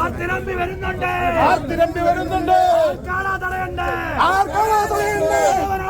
ആർത്തിരമ്പി വരുന്നുണ്ട് ആർത്തിരമ്പി വരുന്നുണ്ട് ആർക്കാലാ തടയണ്ട് ആർക്കാലാ തടയണ്ട്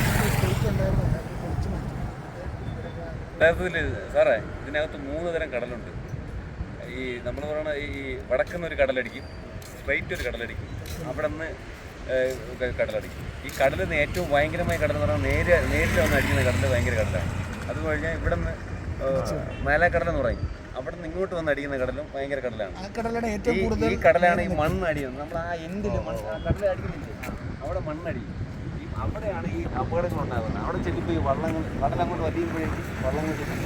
യഥാർത്ഥത്തിൽ സാറേ ഇതിനകത്ത് മൂന്ന് തരം കടലുണ്ട്. ഈ നമ്മൾ പറയുന്ന ഈ വടക്കുന്ന ഒരു കടലടിക്കും സ്ട്രൈറ്റ് ഒരു കടലടിക്കും അവിടെ നിന്ന് കടലടിക്കും. ഈ നിന്ന് ഏറ്റവും ഭയങ്കരമായ കടൽ എന്ന് പറഞ്ഞാൽ നേരെ നേരിട്ട് വന്ന് അടിക്കുന്ന കടൽ ഭയങ്കര കടലാണ്. അത് കഴിഞ്ഞാൽ ഇവിടെ നിന്ന് മേലേക്കടൽ എന്ന് പറയും. അവിടെ നിന്ന് ഇങ്ങോട്ട് വന്ന് അടിക്കുന്ന കടലും ഭയങ്കര കടലാണ്. ഈ കടലാണ് ഈ മണ്ണ് അടിയുന്നത്. നമ്മൾ ആ. എൻഡിൽ മണ്ണ് അടിക്കുന്നില്ലേ? അവിടെ മണ്ണടിയും. ഈ അവിടെയാണ് ഈ അപകടങ്ങൾ ഉണ്ടാകുന്നത്. അവിടെ ചെല്ലുമ്പോൾ ഈ വള്ളങ്ങൾ കടൽ അങ്ങോട്ട് വലിയുമ്പോഴേക്കും വള്ളങ്ങൾ ചെല്ലും.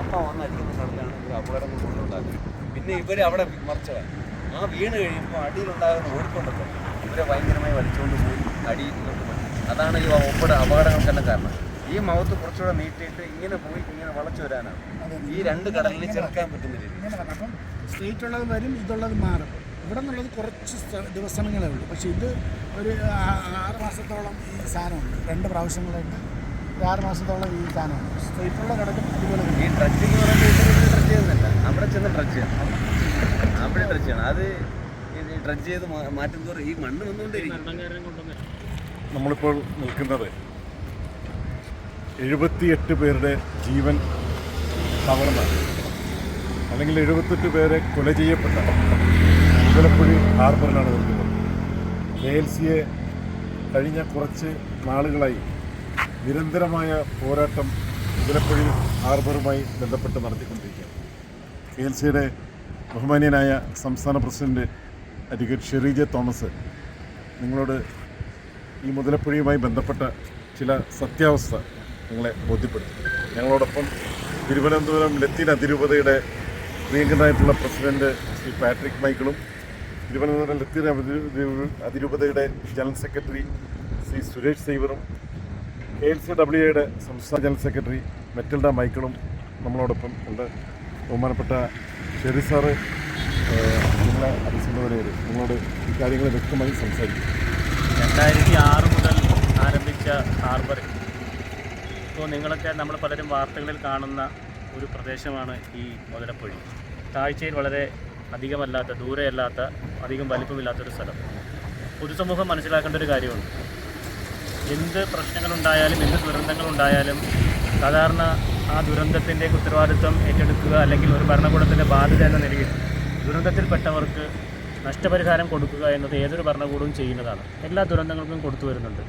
അപ്പം വന്നടിക്കുന്ന കടലാണ് ഈ അപകടങ്ങൾ കൊണ്ടുണ്ടാകുന്നത്. പിന്നെ ഇവർ അവിടെ മറിച്ചതാണ് ആ വീണ് കഴിയുമ്പോൾ അടിയിലുണ്ടാകുന്ന ഓടിക്കൊണ്ടപ്പോൾ ഇവരെ ഭയങ്കരമായി വലിച്ചുകൊണ്ട് പോയി അടിയിലോട്ട് പോയി. അതാണ് ഈ ഒപ്പട അപകടങ്ങൾക്കെല്ലാം കാരണം. ഈ മൗത്ത് കുറച്ചുകൂടെ നീട്ടിയിട്ട് ഇങ്ങനെ പോയി ഇങ്ങനെ വളച്ചു വരാനാണ്. ഈ രണ്ട് കടലിൽ ചേർക്കാൻ പറ്റുന്ന രീതി സ്ട്രീറ്റ് ഉള്ളത് വരും ഇതുള്ളത് മാറും. ഇവിടെ നിന്നുള്ളത് കുറച്ച് ദിവസങ്ങളേ ഉള്ളൂ. പക്ഷേ ഇത് ഒരു ആറ് മാസത്തോളം ഈ സാധനമുണ്ട്. രണ്ട് പ്രാവശ്യങ്ങളായിട്ട് ഒരു ആറ് മാസത്തോളം ഈ സാധനമുണ്ട്. സ്ട്രൈറ്റുള്ള കിടക്കും അതുപോലെ ഈ ട്രക്കിംഗ് എന്ന് പറയുമ്പോൾ ട്രച്ച് ചെയ്യുന്നില്ല. അവിടെ ചെന്ന് ട്രച്ച് ചെയ്യണം അവിടെ ട്രച്ച് ചെയ്യണം. അത് ട്രച്ച് ചെയ്ത് മാറ്റും തോറും ഈ മണ്ണ് വന്നുകൊണ്ടിരിക്കും. നമ്മളിപ്പോൾ നിൽക്കുന്നത് എഴുപത്തിയെട്ട് പേരുടെ ജീവൻ തകർന്ന അല്ലെങ്കിൽ എഴുപത്തെട്ട് പേരെ കൊല ചെയ്യപ്പെട്ട മുതലപ്പുഴി ഹാർബറിലാണ് നിൽക്കുന്നത് കെ എൽ സിയെ കഴിഞ്ഞ കുറച്ച് നാളുകളായി നിരന്തരമായ പോരാട്ടം മുതലപ്പുഴി ഹാർബറുമായി ബന്ധപ്പെട്ട് നടത്തിക്കൊണ്ടിരിക്കുകയാണ്. കെ എൽ സിയുടെ ബഹുമാന്യനായ സംസ്ഥാന പ്രസിഡന്റ് അഡ്വക്കേറ്റ് ഷെറീജ തോമസ് നിങ്ങളോട് ഈ മുതലപ്പുഴയുമായി ബന്ധപ്പെട്ട ചില സത്യാവസ്ഥ നിങ്ങളെ ബോധ്യപ്പെടുത്തി. ഞങ്ങളോടൊപ്പം തിരുവനന്തപുരം ലത്തീൻ അതിരൂപതയുടെ പ്രിയങ്കരനായിട്ടുള്ള പ്രസിഡന്റ് ശ്രീ പാട്രിക് മൈക്കിളും തിരുവനന്തപുരം ലത്തീൻ അതിരൂപതയുടെ ജനറൽ സെക്രട്ടറി ശ്രീ സുരേഷ് സൈവറും കെ എൽ സി ഡബ്ല്യുയുടെ സംസ്ഥാന ജനറൽ സെക്രട്ടറി മെറ്റൽഡ മൈക്കിളും നമ്മളോടൊപ്പം ഉണ്ട്. ബഹുമാനപ്പെട്ട ഷെറി സാറ് നിങ്ങളെ അഭിസംബോധന ചെയ്ത് നിങ്ങളോട് ഈ കാര്യങ്ങൾ വ്യക്തമായി സംസാരിക്കും. രണ്ടായിരത്തി ആറ് മുതൽ ആരംഭിച്ച ഹാർബർ. ഇപ്പോൾ നിങ്ങളൊക്കെ നമ്മൾ പലരും വാർത്തകളിൽ കാണുന്ന ഒരു പ്രദേശമാണ് ഈ മുതലപ്പൊഴി. താഴ്ചയിൽ വളരെ അധികമല്ലാത്ത ദൂരെയല്ലാത്ത അധികം വലിപ്പമില്ലാത്തൊരു സ്ഥലം. പൊതുസമൂഹം മനസ്സിലാക്കേണ്ട ഒരു കാര്യമുണ്ട്. എന്ത് പ്രശ്നങ്ങളുണ്ടായാലും എന്ത് ദുരന്തങ്ങളുണ്ടായാലും സാധാരണ ആ ദുരന്തത്തിന്റെ ഉത്തരവാദിത്വം ഏറ്റെടുക്കുക അല്ലെങ്കിൽ ഒരു ഭരണകൂടത്തിന്റെ ബാധ്യത എന്ന നിലയിൽ ദുരന്തത്തിൽപ്പെട്ടവർക്ക് നഷ്ടപരിഹാരം കൊടുക്കുക എന്നത് ഏതൊരു ഭരണകൂടവും ചെയ്യുന്നതാണ്. എല്ലാ ദുരന്തങ്ങൾക്കും കൊടുത്തു വരുന്നുണ്ട്.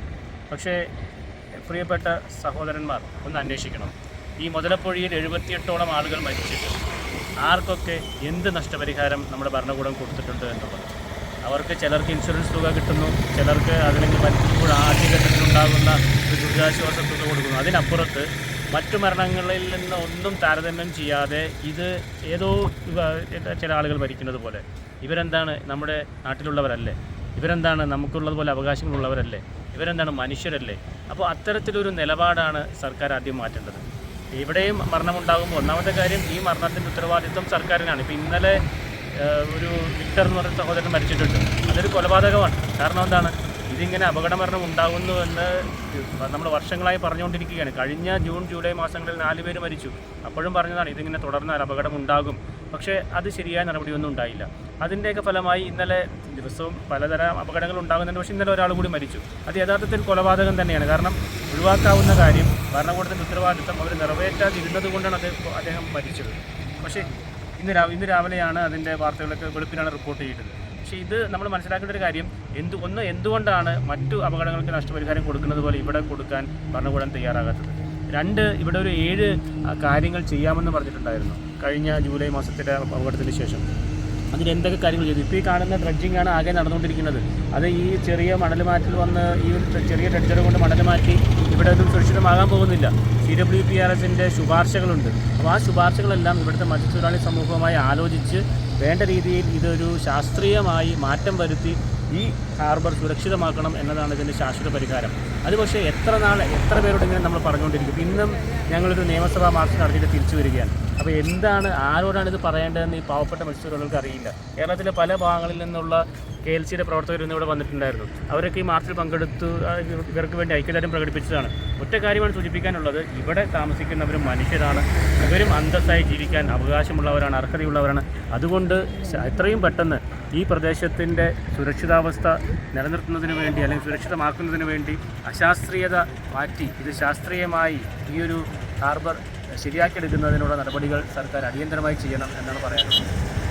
പക്ഷേ പ്രിയപ്പെട്ട സഹോദരന്മാർ ഒന്ന് അന്വേഷിക്കണം. ഈ മുതലപ്പൊഴിയിൽ എഴുപത്തിയെട്ടോളം ആളുകൾ മരിച്ചിട്ട് ആർക്കൊക്കെ എന്ത് നഷ്ടപരിഹാരം നമ്മുടെ ഭരണകൂടം കൊടുത്തിട്ടുണ്ട് എന്നുള്ളത്. അവർക്ക് ചിലർക്ക് ഇൻഷുറൻസ് തുക കിട്ടുന്നു ചിലർക്ക് അതിലെങ്കിൽ മരിക്കുമ്പോൾ ആദ്യഘട്ടത്തിലുണ്ടാകുന്ന ഒരു ദുരിതാശ്വാസ തുക കൊടുക്കുന്നു. അതിനപ്പുറത്ത് മറ്റു മരണങ്ങളിൽ നിന്ന് ഒന്നും താരതമ്യം ചെയ്യാതെ ഇത് ഏതോ ചില ആളുകൾ മരിക്കുന്നത് പോലെ. ഇവരെന്താണ് നമ്മുടെ നാട്ടിലുള്ളവരല്ലേ? ഇവരെന്താണ് നമുക്കുള്ളതുപോലെ അവകാശങ്ങളുള്ളവരല്ലേ? ഇവരെന്താണ് മനുഷ്യരല്ലേ? അപ്പോൾ അത്തരത്തിലൊരു നിലപാടാണ് സർക്കാർ ആദ്യം മാറ്റേണ്ടത്. ഇവിടെയും മരണമുണ്ടാകുമ്പോൾ ഒന്നാമത്തെ കാര്യം ഈ മരണത്തിന്റെ ഉത്തരവാദിത്വം സർക്കാരിനാണ്. ഇപ്പോൾ ഇന്നലെ ഒരു വിക്ടർ എന്ന് പറഞ്ഞ സഹോദരൻ മരിച്ചിട്ടുണ്ട്. അതൊരു കൊലപാതകമാണ്. കാരണം എന്താണ്? ഇതിങ്ങനെ അപകട മരണം ഉണ്ടാകുന്നു എന്ന് നമ്മൾ വർഷങ്ങളായി പറഞ്ഞുകൊണ്ടിരിക്കുകയാണ്. കഴിഞ്ഞ ജൂൺ ജൂലൈ മാസങ്ങളിൽ നാല് പേര് മരിച്ചു. അപ്പോഴും പറഞ്ഞതാണ് ഇതിങ്ങനെ തുടർന്നാൽ അപകടം ഉണ്ടാകും പക്ഷേ അത് ശരിയായ നടപടിയൊന്നും ഉണ്ടായില്ല. അതിന്റെയൊക്കെ ഫലമായി ഇന്നലെ ദിവസവും പലതരം അപകടങ്ങൾ ഉണ്ടാകുന്നുണ്ട്. പക്ഷേ ഇന്നലെ ഒരാൾ കൂടി മരിച്ചു. അത് യഥാർത്ഥത്തിൽ കൊലപാതകം തന്നെയാണ്. കാരണം ഒഴിവാക്കാവുന്ന കാര്യം ഭരണകൂടത്തിന്റെ ഉത്തരവാദിത്തം അവർ നിറവേറ്റാതിരുന്നത് കൊണ്ടാണ് അത് അദ്ദേഹം മരിച്ചത്. പക്ഷേ ഇന്ന് രാ ഇന്ന് രാവിലെയാണ് അതിന്റെ വാർത്തകളൊക്കെ വെളുപ്പിനാണ് റിപ്പോർട്ട് ചെയ്തത് പക്ഷേ ഇത് നമ്മൾ മനസ്സിലാക്കേണ്ട ഒരു കാര്യം. എന്ത് ഒന്ന് എന്തുകൊണ്ടാണ് മറ്റു അപകടങ്ങൾക്ക് നഷ്ടപരിഹാരം കൊടുക്കുന്നത് പോലെ ഇവിടെ കൊടുക്കാൻ ഭരണകൂടം തയ്യാറാകാത്തത്? രണ്ട് ഇവിടെ ഒരു ഏഴ് കാര്യങ്ങൾ ചെയ്യാമെന്ന് പറഞ്ഞിട്ടുണ്ടായിരുന്നു. കഴിഞ്ഞ ജൂലൈ മാസത്തിലെ അപകടത്തിന് ശേഷം. അതിൽ എന്തൊക്കെ കാര്യങ്ങൾ ചെയ്തു? ഇപ്പോൾ ഈ കാണുന്ന ഡ്രഡ്ജിംഗ് ആണ് ആകെ നടന്നുകൊണ്ടിരിക്കുന്നത്. അത് ഈ ചെറിയ മണൽ മാറ്റിൽ വന്ന് ഈ ചെറിയ ഡ്രഡ്ജർ കൊണ്ട് മണൽ മാറ്റി ഇവിടെ ഒന്നും സുരക്ഷിതമാകാൻ പോകുന്നില്ല. സി ഡബ്ല്യു പി ആർ എസിന്റെ ശുപാർശകളുണ്ട്. അപ്പോൾ ആ ശുപാർശകളെല്ലാം ഇവിടുത്തെ മത്സ്യത്തൊഴിലാളി സമൂഹവുമായി ആലോചിച്ച് വേണ്ട രീതിയിൽ ഇതൊരു ശാസ്ത്രീയമായി മാറ്റം വരുത്തി ഈ ഹാർബർ സുരക്ഷിതമാക്കണം എന്നതാണ് ഇതിന്റെ ശാശ്വത പരിഹാരം. അത് പക്ഷേ എത്ര നാൾ എത്ര പേരോട് ഇങ്ങനെ നമ്മൾ പറഞ്ഞുകൊണ്ടിരിക്കും? ഇന്നും ഞങ്ങളൊരു നിയമസഭാ മാർച്ച് നടത്തിയിട്ട് തിരിച്ചു വരികയാണ്. അപ്പോൾ എന്താണ് ആരോടാണ് ഇത് പറയേണ്ടതെന്ന് ഈ പാവപ്പെട്ട മത്സ്യത്തൊഴിലാളികൾക്ക് അറിയില്ല. കേരളത്തിലെ പല ഭാഗങ്ങളിൽ നിന്നുള്ള കെ എൽ സിയുടെ പ്രവർത്തകർ ഇന്ന് ഇവിടെ വന്നിട്ടുണ്ടായിരുന്നു. അവരൊക്കെ ഈ മാർച്ചിൽ പങ്കെടുത്തു ഇവർക്ക് വേണ്ടി ഐക്യദാർഢ്യം പ്രകടിപ്പിച്ചതാണ്. ഒറ്റ കാര്യമാണ് സൂചിപ്പിക്കാനുള്ളത് ഇവിടെ താമസിക്കുന്നവരും മനുഷ്യരാണ്. ഇവരും അന്തസ്സായി ജീവിക്കാൻ അവകാശമുള്ളവരാണ് അർഹതയുള്ളവരാണ്. അതുകൊണ്ട് എത്രയും പെട്ടെന്ന് ഈ പ്രദേശത്തിന്റെ സുരക്ഷിതാവസ്ഥ നിലനിർത്തുന്നതിന് വേണ്ടി അല്ലെങ്കിൽ സുരക്ഷിതമാക്കുന്നതിന് വേണ്ടി അശാസ്ത്രീയത മാറ്റി ഇത് ശാസ്ത്രീയമായി ഈ ഹാർബർ ശരിയാക്കിയെടുക്കുന്നതിനുള്ള നടപടികൾ സർക്കാർ അടിയന്തരമായി ചെയ്യണം എന്നാണ് പറയാനുള്ളത്.